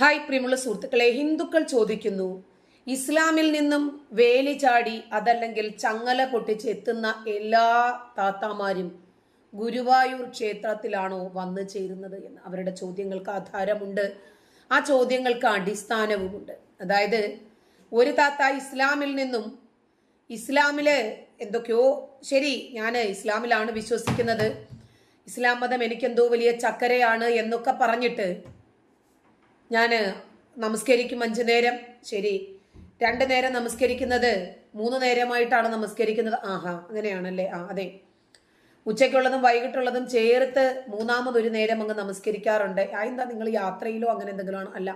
Hi പ്രിയമുള്ള സുഹൃത്തുക്കളെ ഹിന്ദുക്കൾ ചോദിക്കുന്നു ഇസ്ലാമിൽ നിന്നും വേലി ചാടി അതല്ലെങ്കിൽ ചങ്ങല പൊട്ടിച്ച് എത്തുന്ന എല്ലാ താത്താമാരും ഗുരുവായൂർ ക്ഷേത്രത്തിലാണോ വന്നു ചേരുന്നത് എന്ന് അവരുടെ ചോദ്യങ്ങൾക്ക് ആധാരമുണ്ട്. ആ ചോദ്യങ്ങൾക്ക് അടിസ്ഥാനവുമുണ്ട്. അതായത് ഒരു താത്ത ഇസ്ലാമിൽ നിന്നും ഇസ്ലാമിൽ എന്തൊക്കെയോ ശരി ഞാൻ ഇസ്ലാമിലാണ് വിശ്വസിക്കുന്നത് ഇസ്ലാം മതം എനിക്കെന്തോ വലിയ ചക്കരയാണ് എന്നൊക്കെ പറഞ്ഞിട്ട് ഞാൻ നമസ്കരിക്കും അഞ്ചു നേരം ശരി. രണ്ട് നേരം നമസ്കരിക്കുന്നത് മൂന്ന് നേരമായിട്ടാണ് നമസ്കരിക്കുന്നത്. ആഹാ അങ്ങനെയാണല്ലേ? ആ അതെ. ഉച്ചയ്ക്കുള്ളതും വൈകിട്ടുള്ളതും ചേർത്ത് മൂന്നാമതൊരു നേരം അങ്ങ് നമസ്കരിക്കാറുണ്ട്. എന്താ നിങ്ങൾ യാത്രയിലോ അങ്ങനെ എന്തെങ്കിലും അല്ല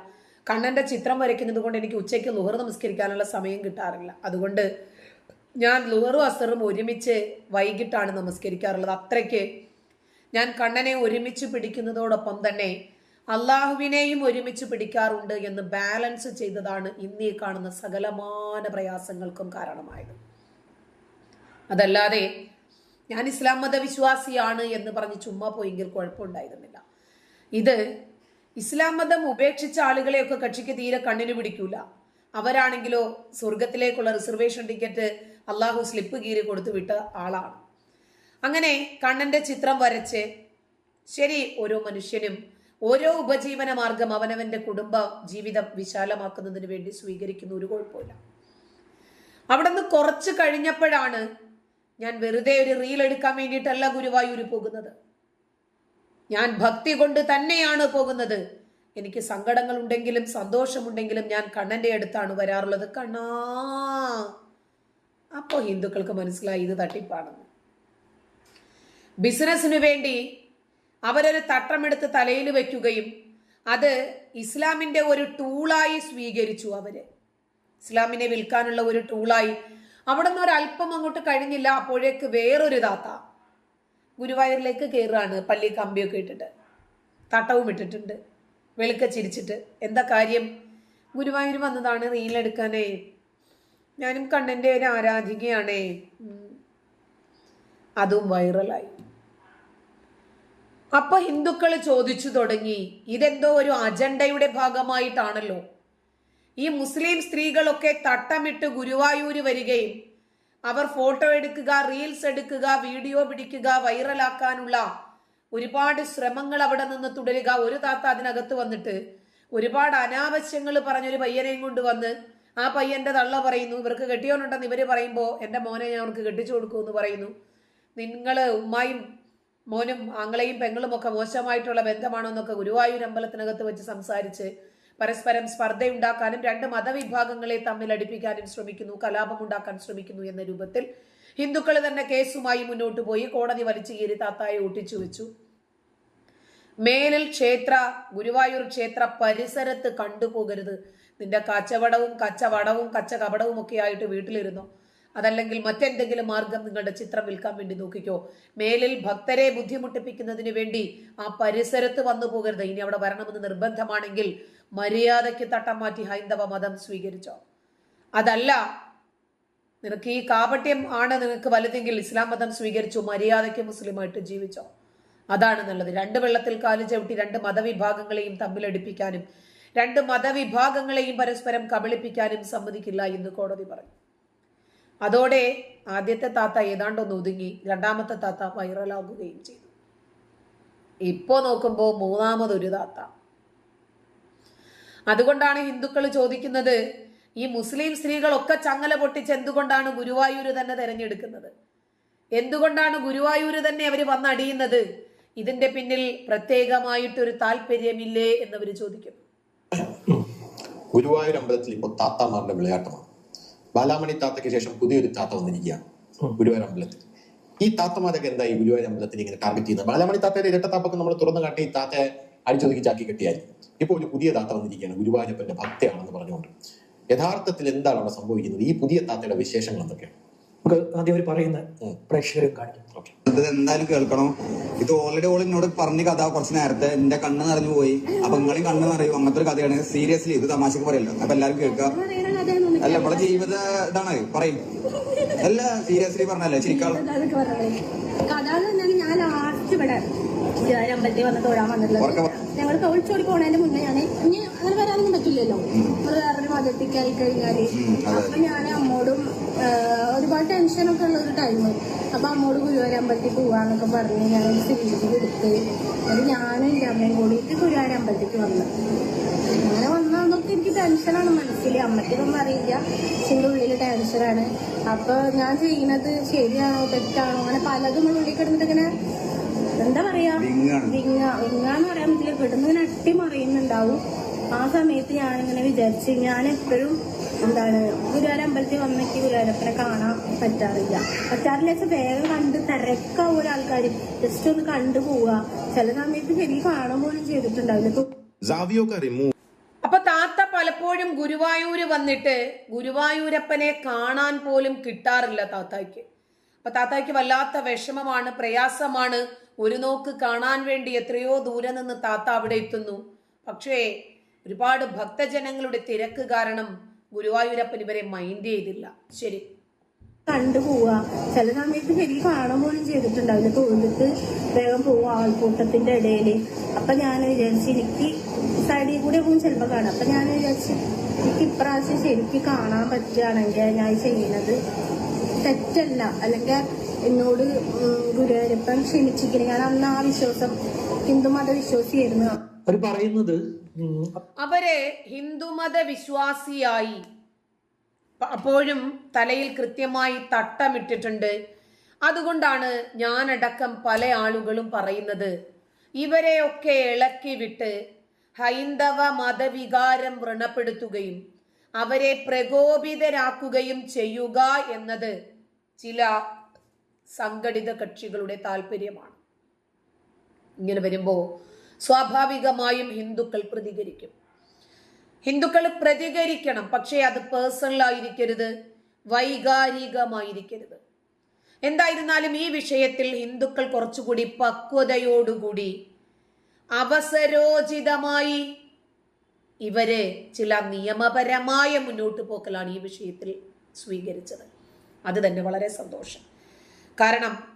കണ്ണന്റെ ചിത്രം വരയ്ക്കുന്നത് കൊണ്ട് എനിക്ക് ഉച്ചയ്ക്ക് ലുഹർ നമസ്കരിക്കാനുള്ള സമയം കിട്ടാറില്ല. അതുകൊണ്ട് ഞാൻ ലുഹറും അസറും ഒരുമിച്ച് വൈകിട്ടാണ് നമസ്കരിക്കാറുള്ളത്. അത്രയ്ക്ക് ഞാൻ കണ്ണനെ ഒരുമിച്ച് പിടിക്കുന്നതോടൊപ്പം തന്നെ അള്ളാഹുവിനെയും ഒരുമിച്ച് പിടിക്കാറുണ്ട് എന്ന് ബാലൻസ് ചെയ്തതാണ് ഇന്നീ കാണുന്ന സകലമാന പ്രയാസങ്ങൾക്കും കാരണമായത്. അതല്ലാതെ ഞാൻ ഇസ്ലാം മതവിശ്വാസിയാണ് എന്ന് പറഞ്ഞ് ചുമ്മാ പോയെങ്കിൽ കുഴപ്പമുണ്ടായിരുന്നില്ല. ഇത് ഇസ്ലാം മതം ഉപേക്ഷിച്ച ആളുകളെയൊക്കെ കക്ഷിക്ക് തീരെ കണ്ണിന് പിടിക്കൂല. അവരാണെങ്കിലോ സ്വർഗത്തിലേക്കുള്ള റിസർവേഷൻ ടിക്കറ്റ് അള്ളാഹു സ്ലിപ്പ് കീറി കൊടുത്തു വിട്ട ആളാണ്. അങ്ങനെ കണ്ണന്റെ ചിത്രം വരച്ച് ശരി ഓരോ മനുഷ്യനും ഓരോ ഉപജീവന മാർഗം അവനവന്റെ കുടുംബ ജീവിതം വിശാലമാക്കുന്നതിന് വേണ്ടി സ്വീകരിക്കുന്ന ഒരു കുഴപ്പമില്ല. അവിടെ നിന്ന് കുറച്ച് കഴിഞ്ഞപ്പോഴാണ് ഞാൻ വെറുതെ ഒരു റീൽ എടുക്കാൻ വേണ്ടിയിട്ടല്ല ഗുരുവായൂര് പോകുന്നത്. ഞാൻ ഭക്തി കൊണ്ട് തന്നെയാണ് പോകുന്നത്. എനിക്ക് സങ്കടങ്ങൾ ഉണ്ടെങ്കിലും സന്തോഷമുണ്ടെങ്കിലും ഞാൻ കണ്ണന്റെ അടുത്താണ് വരാറുള്ളത്. കണ്ണാ! അപ്പോൾ ഹിന്ദുക്കൾക്ക് മനസ്സിലായി ഇത് തട്ടിപ്പാണെന്ന്. ബിസിനസ്സിനു വേണ്ടി അവരൊരു തട്ടമെടുത്ത് തലയിൽ വയ്ക്കുകയും അത് ഇസ്ലാമിന്റെ ഒരു ടൂളായി സ്വീകരിച്ചു അവർ. ഇസ്ലാമിനെ വിൽക്കാനുള്ള ഒരു ടൂളായി. അവിടെ നിന്ന് ഒരല്പം അങ്ങോട്ട് കഴിഞ്ഞില്ല. അപ്പോഴേക്ക് വേറൊരു താത്ത ഗുരുവായൂരിലേക്ക് കയറുകയാണ് പള്ളി കമ്പിയൊക്കെ ഇട്ടിട്ട്. തട്ടവും ഇട്ടിട്ടുണ്ട്. വെളുക്ക ചിരിച്ചിട്ട്. എന്താ കാര്യം? ഗുരുവായൂർ വന്നതാണ് റീലെടുക്കാനേ. ഞാനും കണ്ണന്റെ ഒരു ആരാധികയാണേ. അതും വൈറലായി. അപ്പൊ ഹിന്ദുക്കൾ ചോദിച്ചു തുടങ്ങി ഇതെന്തോ ഒരു അജണ്ടയുടെ ഭാഗമായിട്ടാണല്ലോ. ഈ മുസ്ലിം സ്ത്രീകളൊക്കെ തട്ടമിട്ട് ഗുരുവായൂര് വരികയും അവർ ഫോട്ടോ എടുക്കുക റീൽസ് എടുക്കുക വീഡിയോ പിടിക്കുക വൈറലാക്കാനുള്ള ഒരുപാട് ശ്രമങ്ങൾ അവിടെ നിന്ന് തുടരുക. ഒരു താത്ത അതിനകത്ത് വന്നിട്ട് ഒരുപാട് അനാവശ്യങ്ങൾ പറഞ്ഞൊരു പയ്യനെയും കൊണ്ട് വന്ന് ആ പയ്യന്റെ തള്ള പറയുന്നു ഇവർക്ക് കെട്ടിയോനുണ്ടെന്ന് ഇവർ പറയുമ്പോൾ എന്റെ മോനെ ഞാൻ അവർക്ക് കെട്ടിച്ചു കൊടുക്കുമെന്ന് പറയുന്നു. നിങ്ങൾ ഉമ്മായും മോനും ആങ്ങളെയും പെങ്ങളും ഒക്കെ മോശമായിട്ടുള്ള ബന്ധമാണെന്നൊക്കെ ഗുരുവായൂർ അമ്പലത്തിനകത്ത് വെച്ച് സംസാരിച്ച് പരസ്പരം സ്പർദ്ധയുണ്ടാക്കാനും രണ്ട് മതവിഭാഗങ്ങളെ തമ്മിൽ അടുപ്പിക്കാനും ശ്രമിക്കുന്നു കലാപം ഉണ്ടാക്കാൻ ശ്രമിക്കുന്നു എന്ന രൂപത്തിൽ ഹിന്ദുക്കൾ തന്നെ കേസുമായി മുന്നോട്ട് പോയി കോടതി വലിച്ചു കീറി താത്തായെ ഒട്ടിച്ചു വെച്ചു. മേലിൽ ക്ഷേത്ര ഗുരുവായൂർ ക്ഷേത്ര പരിസരത്ത് കണ്ടുപോകരുത്. നിന്റെ കച്ചവടവും കച്ചവടവും കച്ച കപടവും ഒക്കെ ആയിട്ട് വീട്ടിലിരുന്നോ? അതല്ലെങ്കിൽ മറ്റെന്തെങ്കിലും മാർഗം നിങ്ങളുടെ ചിത്രം വിൽക്കാൻ വേണ്ടി നോക്കിക്കോ. മേലിൽ ഭക്തരെ ബുദ്ധിമുട്ടിപ്പിക്കുന്നതിന് വേണ്ടി ആ പരിസരത്ത് വന്നു പോകരുത്. ഇനി അവിടെ വരണമെന്ന് നിർബന്ധമാണെങ്കിൽ മര്യാദയ്ക്ക് തട്ടം മാറ്റി ഹൈന്ദവ മതം സ്വീകരിച്ചോ. അതല്ല നിനക്ക് ഈ കാപട്യം ആണ് നിനക്ക് വലുതെങ്കിൽ ഇസ്ലാം മതം സ്വീകരിച്ചു മര്യാദയ്ക്ക് മുസ്ലിമായിട്ട് ജീവിച്ചോ. അതാണ് നല്ലത്. രണ്ട് വെള്ളത്തിൽ കാൽ ചവിട്ടി രണ്ട് മതവിഭാഗങ്ങളെയും തമ്മിലടിപ്പിക്കാനും രണ്ട് മതവിഭാഗങ്ങളെയും പരസ്പരം കബളിപ്പിക്കാനും സമ്മതിക്കില്ല എന്ന് കോടതി പറഞ്ഞു. അതോടെ ആദ്യത്തെ താത്ത ഏതാണ്ടൊന്ന് ഒതുങ്ങി രണ്ടാമത്തെ താത്ത വൈറലാകുകയും ചെയ്തു. ഇപ്പോ നോക്കുമ്പോൾ മൂന്നാമതൊരു താത്ത. അതുകൊണ്ടാണ് ഹിന്ദുക്കൾ ചോദിക്കുന്നത് ഈ മുസ്ലിം സ്ത്രീകളൊക്കെ ചങ്ങല പൊട്ടിച്ച് എന്തുകൊണ്ടാണ് ഗുരുവായൂര് തന്നെ തെരഞ്ഞെടുക്കുന്നത്? എന്തുകൊണ്ടാണ് ഗുരുവായൂര് തന്നെ അവർ വന്നടിയുന്നത്? ഇതിന്റെ പിന്നിൽ പ്രത്യേകമായിട്ടൊരു താല്പര്യമില്ലേ എന്നവർ ചോദിക്കുന്നു. ഗുരുവായൂർ അമ്പലത്തിൽ ഇപ്പോൾ താത്താമാരുടെ വിളയാട്ടമാണ്. ബാലാമണി താത്തയ്ക്ക് ശേഷം പുതിയൊരു താത്ത വന്നിരിക്കുകയാണ് ഗുരുവായൂർ അമ്പലത്തിൽ. ഈ താത്തമാരൊക്കെ എന്താ ഈ ഗുരുവായൂർ അമ്പലത്തിൽ ഇങ്ങനെ ടാർഗറ്റ് ചെയ്യുന്നത്? ബാലാമണി താത്തയുടെ ഇരട്ടത്താപ്പൊക്കെ നമ്മൾ തുറന്നു കാട്ടി ഈ താത്തയെ അടിച്ചൊതുക്കി ചാക്കി കെട്ടിയായി ഇപ്പോൾ ഒരു പുതിയ താത്ത വന്നിരിക്കുകയാണ് ഗുരുവായൂരപ്പന്റെ ഭക്തയാണെന്ന് പറഞ്ഞുകൊണ്ട്. യഥാർത്ഥത്തിൽ എന്താണ് അവിടെ സംഭവിക്കുന്നത്? ഈ പുതിയ താത്തയുടെ വിശേഷങ്ങൾ എന്തൊക്കെയാണ്? നമുക്ക് ആദ്യം അവർ പറയുന്ന ഉം. പ്രേക്ഷകരും കാണിക്കും. ഇത് എന്തായാലും കേൾക്കണം. ഇത് ഓൾറെഡി ഓൾ എന്നോട് പറഞ്ഞ കഥ കുറച്ച് നേരത്തെ എന്റെ കണ്ണ് നിറഞ്ഞു പോയി. അപ്പൊ നിങ്ങളെയും കണ്ണ് നിറയും. അങ്ങനത്തെ ഒരു കഥയാണ്. സീരിയസ്ലി ഇത് തമാശക്ക് പറയല്ലോ. അപ്പൊ എല്ലാവരും കേൾക്കുക. അല്ല നമ്മളെ ജീവിത ഇതാണ്. പറയും. അല്ല സീരിയസ്ലി പറഞ്ഞല്ലേ ശരിക്കും അതൊക്കെ കഥ എന്ന് പറഞ്ഞാൽ ഞാൻ ലാസ്റ്റ് ഇവിടെ ഗുരുവായൂർ അമ്പലത്തിൽ വന്ന് തൊഴാൻ വന്നിട്ടുള്ളത്. ഞങ്ങൾ പോണതിന്റെ മുന്നേ ഞാൻ ഇനി അങ്ങനെ വരാൻ മതത്തിക്കായി കഴിഞ്ഞാൽ. ഉം, അതെ. അപ്പൊ ഞാൻ അമ്മോടും ഒരുപാട് ടെൻഷനൊക്കെ ഉള്ള ഒരു ടൈം അപ്പൊ അമ്മോട് ഗുരുവാരമ്പലത്തിൽ പോവാന്നൊക്കെ പറഞ്ഞ് ഞാൻ ഒരു എടുത്ത് അത് ഞാനും എന്റെ അമ്മയും കൂടിയിട്ട് വന്നു. അങ്ങനെ ടെൻഷനാണ് മനസ്സിൽ അമ്മയ്ക്കൊന്നും അറിയില്ല. പക്ഷെ എന്റെ ഉള്ളിൽ ടെൻഷനാണ്. അപ്പോൾ ഞാൻ ചെയ്യുന്നത് ശരിയാണോ തെറ്റാണോ? അങ്ങനെ പലതും ഉള്ളിൽ കിടന്നിട്ട് ഇങ്ങനെ എന്താ പറയാ. വിങ്ങ വിങ്ങാന്ന് പറയാൻ പറ്റില്ല. കിടന്ന് ഇങ്ങനെ അട്ടിമറിയുന്നുണ്ടാവും ആ സമയത്ത് ഞാനിങ്ങനെ വിചാരിച്ച് ഞാൻ എപ്പോഴും എന്താണ് ഗുരുവാര അമ്പലത്തിൽ വന്നിട്ട് ഗുരുവാരപ്പനെ കാണാൻ പറ്റാറില്ല. പറ്റാറില്ല വെച്ചാൽ വേഗം കണ്ട് തിരക്കാവും ഒരാൾക്കാർ ജസ്റ്റ് ഒന്ന് കണ്ടു പോവുക. ചില സമയത്ത് ശരി കാണാൻ പോലും ചെയ്തിട്ടുണ്ടാവില്ല. ഗുരുവായൂര് വന്നിട്ട് ഗുരുവായൂരപ്പനെ കാണാൻ പോലും കിട്ടാറില്ല താത്തായ്ക്ക്. അപ്പൊ താത്തായ്ക്ക് വല്ലാത്ത വിഷമമാണ് പ്രയാസമാണ്. ഒരു നോക്ക് കാണാൻ വേണ്ടി എത്രയോ ദൂരെ നിന്ന് താത്ത അവിടെ എത്തുന്നു. പക്ഷേ ഒരുപാട് ഭക്തജനങ്ങളുടെ തിരക്ക് കാരണം ഗുരുവായൂരപ്പൻ ഇവരെ മൈൻഡ് ചെയ്തില്ല. ശരി. കണ്ടു പോവുക. ചില സമയത്ത് ശരി കാണാൻ പോലും ചെയ്തിട്ടുണ്ടാവില്ല. തോന്നിട്ട് വേഗം പോവുക ആൾക്കൂട്ടത്തിന്റെ ഇടയിൽ അപ്പൊ ഞാൻ വിചാരിച്ചു എനിക്ക് സൈഡിൽ കൂടെ പോകും ചിലപ്പോൾ കാണാം. അപ്പം ഞാൻ വിചാരിച്ചു എനിക്ക് ഇപ്രാവശ്യം ശരിക്കും കാണാൻ പറ്റുകയാണെങ്കിൽ ഞാൻ ചെയ്യുന്നത് തെറ്റല്ല. അല്ലെങ്കിൽ എന്നോട് ഗുരുവരപ്പം ഗുരുവായൂരപ്പൻ ക്ഷമിച്ചിരിക്കണം ഞാൻ അന്ന് ആ വിശ്വാസം ഹിന്ദുമത വിശ്വാസിയായിരുന്നു. അവർ പറയുന്നത് അവരെ അവർ ഹിന്ദുമത വിശ്വാസിയായി അപ്പോഴും തലയിൽ കൃത്യമായി തട്ടമിട്ടിട്ടുണ്ട്. അതുകൊണ്ടാണ് ഞാനടക്കം പല ആളുകളും പറയുന്നത്. ഇവരെയൊക്കെ ഇളക്കി വിട്ട് ഹൈന്ദവ മതവികാരം വ്രണപ്പെടുത്തുകയും അവരെ പ്രകോപിതരാക്കുകയും ചെയ്യുക എന്നത് ചില സംഘടിത കക്ഷികളുടെ താല്പര്യമാണ് ഇങ്ങനെ വരുമ്പോൾ സ്വാഭാവികമായും ഹിന്ദുക്കൾ പ്രതികരിക്കും. ഹിന്ദുക്കൾ പ്രതികരിക്കണം പക്ഷേ അത് പേഴ്സണൽ ആയിരിക്കരുത് വൈകാരികമായിരിക്കരുത്. എന്തായിരുന്നാലും ഈ വിഷയത്തിൽ ഹിന്ദുക്കൾ കുറച്ചുകൂടി പക്വതയോടുകൂടി അവസരോചിതമായി ഇവർ ചില നിയമപരമായ മുന്നോട്ട് പോക്കലാണ് ഈ വിഷയത്തിൽ സ്വീകരിച്ചത്. അത് തന്നെ വളരെ സന്തോഷം. കാരണം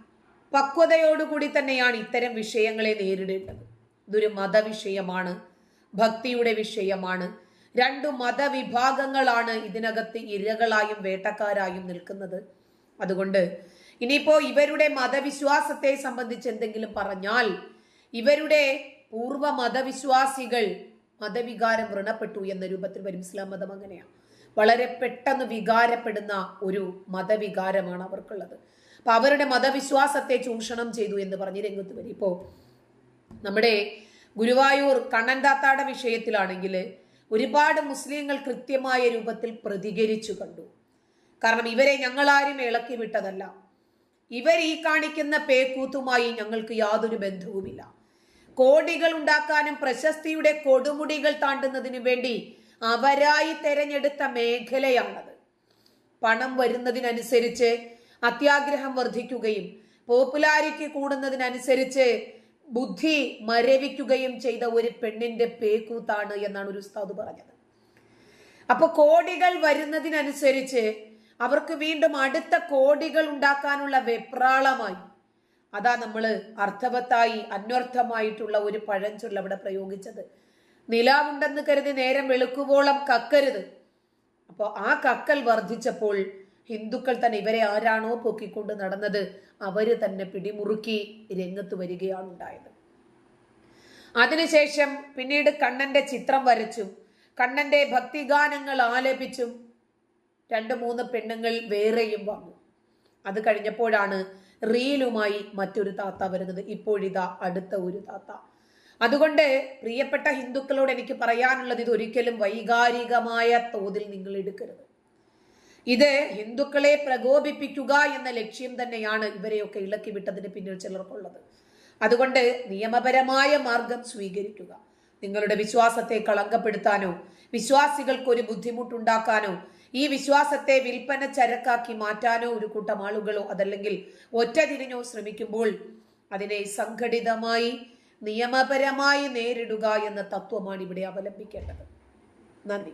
പക്വതയോടുകൂടി തന്നെയാണ് ഇത്തരം വിഷയങ്ങളെ നേരിടേണ്ടത്. ഇതൊരു മതവിഷയമാണ് ഭക്തിയുടെ വിഷയമാണ്. രണ്ടു മതവിഭാഗങ്ങളാണ് ഇതിനകത്ത് ഇരകളായും വേട്ടക്കാരായും നിൽക്കുന്നത്. അതുകൊണ്ട് ഇനിയിപ്പോ ഇവരുടെ മതവിശ്വാസത്തെ സംബന്ധിച്ച് എന്തെങ്കിലും പറഞ്ഞാൽ ഇവരുടെ പൂർവ മതവിശ്വാസികൾ മതവികാരം വ്രണപ്പെട്ടു എന്ന രൂപത്തിൽ വരും ഇസ്ലാം മതം അങ്ങനെയാണ് വളരെ പെട്ടെന്ന് വികാരപ്പെടുന്ന ഒരു മതവികാരമാണ് അവർക്കുള്ളത്. അപ്പൊ അവരുടെ മതവിശ്വാസത്തെ ചൂഷണം ചെയ്തു എന്ന് പറഞ്ഞ് രംഗത്ത് വരും. ഇപ്പോ നമ്മുടെ ഗുരുവായൂർ കണ്ണൻ താത്താടെ വിഷയത്തിലാണെങ്കിൽ ഒരുപാട് മുസ്ലിങ്ങൾ കൃത്യമായ രൂപത്തിൽ പ്രതികരിച്ചു കണ്ടു. കാരണം ഇവരെ ഞങ്ങളാരും ഇളക്കി വിട്ടതല്ല. ഇവർ ഈ കാണിക്കുന്ന പേക്കൂത്തുമായി ഞങ്ങൾക്ക് യാതൊരു ബന്ധവുമില്ല. കോടികൾ ഉണ്ടാക്കാനും പ്രശസ്തിയുടെ കൊടുമുടികൾ താണ്ടുന്നതിനു വേണ്ടി അവരായി തെരഞ്ഞെടുത്ത മേഖലയാണത്. പണം വരുന്നതിനനുസരിച്ച് അത്യാഗ്രഹം വർദ്ധിക്കുകയും പോപ്പുലാരിറ്റി കൂടുന്നതിനനുസരിച്ച് ബുദ്ധി മരവിക്കുകയും ചെയ്ത ഒരു പെണ്ണിന്റെ പേക്കൂത്താണ് എന്നാണ് ഒരു ഉസ്താദ് പറഞ്ഞത്. അപ്പൊ കോടികൾ വരുന്നതിനനുസരിച്ച് അവർക്ക് വീണ്ടും അടുത്ത കോടികൾ ഉണ്ടാക്കാനുള്ള വെപ്രാളമായി അതാ നമ്മൾ അർത്ഥവത്തായി അന്വർത്ഥമായിട്ടുള്ള ഒരു പഴഞ്ചൊല്ല അവിടെ പ്രയോഗിച്ചത്. നിലാവുണ്ടെന്ന് കരുതി നേരം വെളുക്കുവോളം കക്കരുത്. അപ്പോൾ ആ കക്കൽ വർദ്ധിച്ചപ്പോൾ ഹിന്ദുക്കൾ തന്നെ ഇവരെ ആരാണോ പൊക്കിക്കൊണ്ട് നടന്നത് അവർ തന്നെ പിടിമുറുക്കി രംഗത്ത് വരികയാണ് ഉണ്ടായത്. അതിനുശേഷം പിന്നീട് കണ്ണന്റെ ചിത്രം വരച്ചു. കണ്ണന്റെ ഭക്തിഗാനങ്ങൾ ആലപിച്ചും രണ്ട് മൂന്ന് പെണ്ണുങ്ങൾ വേറെയും വന്നു. അത് കഴിഞ്ഞപ്പോഴാണ് റീലുമായി മറ്റൊരു താത്ത വരുന്നത് ഇപ്പോഴിതാ അടുത്ത ഒരു താത്ത. അതുകൊണ്ട് പ്രിയപ്പെട്ട ഹിന്ദുക്കളോട് എനിക്ക് പറയാനുള്ളത് ഇത് ഒരിക്കലും വൈകാരികമായ തോതിൽ നിങ്ങൾ എടുക്കരുത്. ഇത് ഹിന്ദുക്കളെ പ്രകോപിപ്പിക്കുക എന്ന ലക്ഷ്യം തന്നെയാണ് ഇവരെയൊക്കെ ഇളക്കി വിട്ടതിന് പിന്നിൽ ചിലർക്കുള്ളത്. അതുകൊണ്ട് നിയമപരമായ മാർഗം സ്വീകരിക്കുക. നിങ്ങളുടെ വിശ്വാസത്തെ കളങ്കപ്പെടുത്താനോ വിശ്വാസികൾക്ക് ഒരു ബുദ്ധിമുട്ടുണ്ടാക്കാനോ ഈ വിശ്വാസത്തെ വിൽപ്പന ചരക്കാക്കി മാറ്റാനോ ഒരു കൂട്ടം ആളുകളോ അതല്ലെങ്കിൽ ഒറ്റ തിരിഞ്ഞോ ശ്രമിക്കുമ്പോൾ അതിനെ സംഘടിതമായി നിയമപരമായി നേരിടുക എന്ന തത്വമാണ് ഇവിടെ അവലംബിക്കേണ്ടത്. നന്ദി.